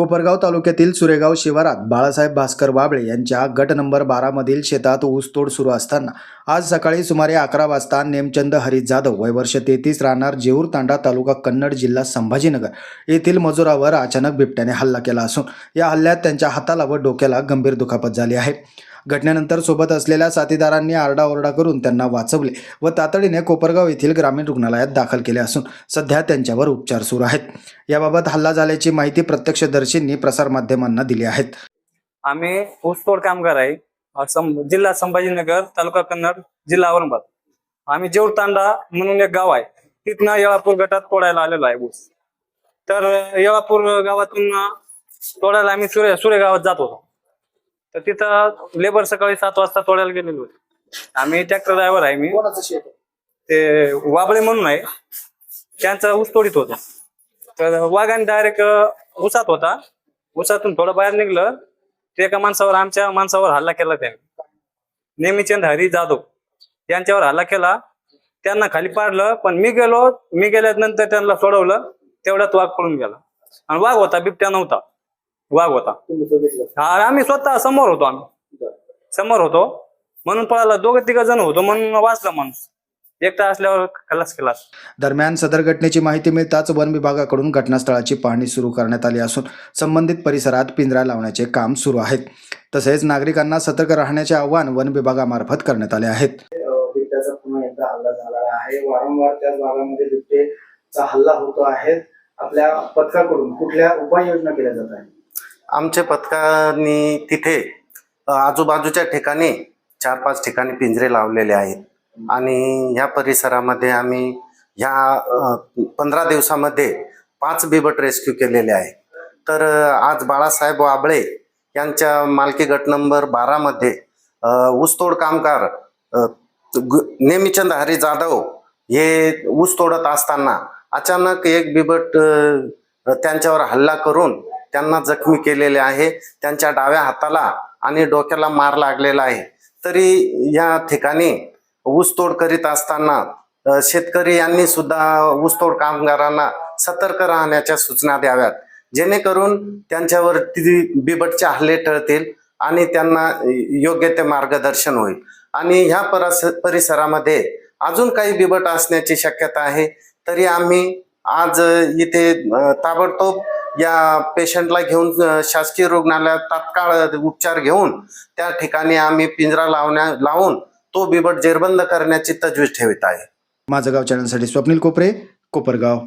कोपरगाव तालुक्यातील सुरेगाव शिवारात बाळासाहेब भास्कर बाबळे यांच्या गट नंबर बारामधील शेतात ऊसतोड सुरू असताना आज सकाळी सुमारे अकरा वाजता नेमचंद हरी जाधव वय वर्ष तेहतीस राहणार जेऊर तांडा तालुका कन्नड जिल्हा संभाजीनगर येथील मजुरावर अचानक बिबट्याने हल्ला केला असून या हल्ल्यात त्यांच्या हाताला व डोक्याला गंभीर दुखापत झाली आहे. घटनेनंतर सोबत असलेल्या साथीदारांनी आरडाओरडा करून त्यांना वाचवले व तातडीने कोपरगाव येथील ग्रामीण रुग्णालयात दाखल केले असून सध्या त्यांच्यावर उपचार सुरू आहेत. याबाबत हल्ला झाल्याची माहिती प्रत्यक्षदर्शींनी प्रसारमाध्यमांना दिली आहेत. आम्ही ऊसतोड कामगार आहे. सं- जिल्हा संभाजीनगर तालुका कन्नड जिल्हा औरंगाबाद. आम्ही जेऊर तांडा म्हणून एक गाव आहे. तिथनं येळापूर गटात तोडायला आलेलो आहे ऊस. तर येळापूर गावातून तोडायला आम्ही सुरे सुरे गावात जात होतो. तर तिथं लेबर सकाळी सात वाजता तोडायला गेलेलो होते. आम्ही ट्रॅक्टर ड्रायव्हर आहे मी. ते वाबळे म्हणून आहे. त्यांचा ऊस तोडीत होतो. तर वाघाने डायरेक्ट उसात होता. उसातून थोडं बाहेर निघलं. ते एका माणसावर आमच्या माणसावर हल्ला केला त्याने. नेमीचंद हरी जाधव यांच्यावर हल्ला केला. त्यांना खाली पाडलं पण मी गेलो. मी गेल्यानंतर त्यांना सोडवलं. तेवढ्यात वाघ पळून गेला. आणि वाघ होता बिबट्या नव्हता. वाघ होता. हा आम्ही स्वतः समोर होतो आम्ही. समोर होतो. म्हणून पळाला. दोघं तिघ जण होतो म्हणून वाचला माणूस. एकटा असल्यावर खलास केला दरम्यान सदर घटनेची माहिती मिळताच वन विभागाकडून घटनास्थळाची पाहणी सुरू करण्यात आली असून संबंधित परिसरात पिंजरा लावण्याचे काम सुरू आहेत. तसेच नागरिकांना सतर्क राहण्याचे आवाहन वन विभागामार्फत करण्यात आले आहेत. बिबट्याचा पुन्हा एकदा हल्ला झालेला आहे. वारंवार त्या भागामध्ये बिबटेचा हल्ला होतो आहे. आपल्या पथकाकडून कुठल्या उपाययोजना केल्या जात आहेत? आमच्या पथकाने तिथे आजूबाजूच्या ठिकाणी चार पाच ठिकाणी पिंजरे लावलेले आहेत. आणि ह्या परिसरामध्ये आम्ही ह्या पंधरा दिवसामध्ये पाच बिबट रेस्क्यू केलेले आहे तर आज बाळासाहेब वाबळे यांच्या मालकी गट नंबर बारामध्ये ऊसतोड कामगार नेमीचंद हरी जाधव हे ऊस तोडत असताना अचानक एक बिबट त्यांच्यावर हल्ला करून त्यांना जखमी केलेले आहे. त्यांच्या डाव्या हाताला आणि डोक्याला मार लागलेला आहे. तरी या ठिकाणी ऊसतोड करीत असताना शेतकरी यांनी सुद्धा ऊसतोड कामगारांना सतर्क राहण्याच्या सूचना द्याव्यात. जेणेकरून त्यांच्यावर ती बिबटचे हल्ले टळतील आणि त्यांना योग्य ते मार्गदर्शन होईल. आणि ह्या परस परिसरामध्ये अजून काही बिबट असण्याची शक्यता आहे. तरी आम्ही आज इथे ताबडतोब या पेशंटला घेऊन शासकीय रुग्णालयात तात्काळ उपचार घेऊन त्या ठिकाणी आम्ही पिंजरा लावण्या लावून तो बिबट जेरबंद करण्याची तजवीज ठेवित आहे. माझं गाव चॅनलसाठी स्वप्नील कोपरे कोपरगाव.